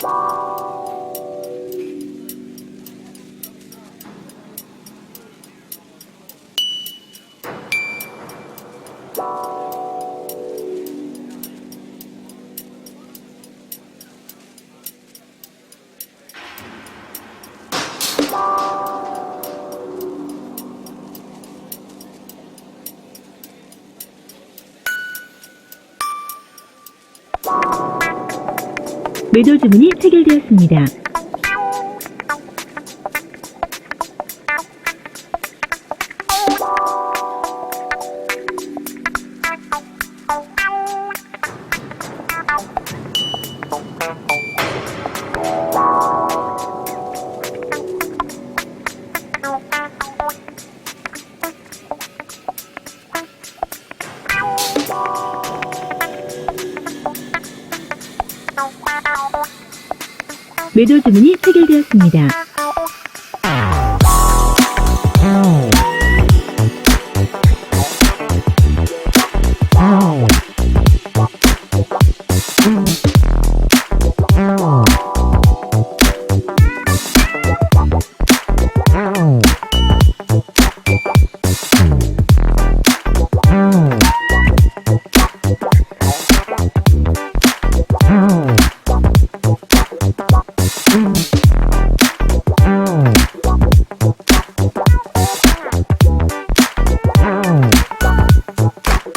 Bye. 매도 주문이 체결되었습니다. 매도 주문이 체결되었습니다. うん